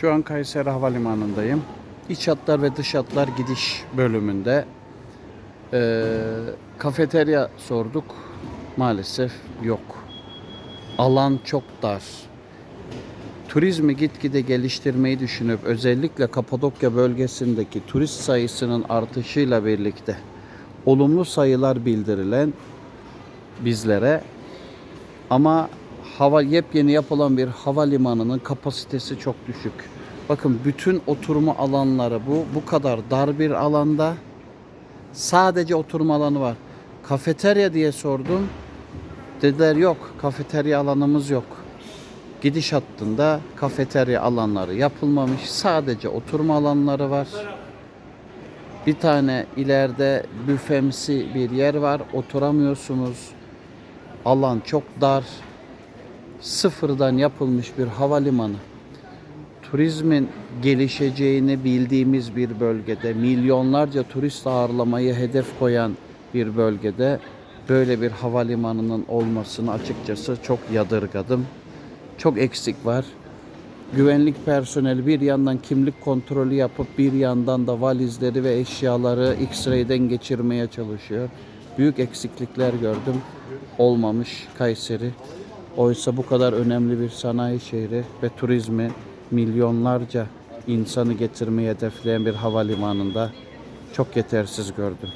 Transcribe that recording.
Şu an Kayseri Havalimanı'ndayım. İç hatlar ve dış hatlar gidiş bölümünde. Ee, kafeterya sorduk. Maalesef yok. Alan çok dar. Turizmi gitgide geliştirmeyi düşünüp özellikle Kapadokya bölgesindeki turist sayısının artışıyla birlikte olumlu sayılar bildirilen bizlere ama hava yepyeni yapılan bir havalimanının kapasitesi çok düşük. Bakın bütün oturma alanları bu bu kadar dar bir alanda sadece oturma alanı var. Kafeterya diye sordum. Dediler yok kafeterya alanımız yok. Gidiş hattında kafeterya alanları yapılmamış. Sadece oturma alanları var. Bir tane ileride büfemsi bir yer var. Oturamıyorsunuz. Alan çok dar. Sıfırdan yapılmış bir havalimanı. Turizmin gelişeceğini bildiğimiz bir bölgede, milyonlarca turist ağırlamayı hedef koyan bir bölgede böyle bir havalimanının olmasını açıkçası çok yadırgadım. Çok eksik var. Güvenlik personeli bir yandan kimlik kontrolü yapıp bir yandan da valizleri ve eşyaları X-ray'den geçirmeye çalışıyor. Büyük eksiklikler gördüm. Olmamış Kayseri. Oysa bu kadar önemli bir sanayi şehri ve turizmi milyonlarca insanı getirmeyi hedefleyen bir havalimanında çok yetersiz gördüm.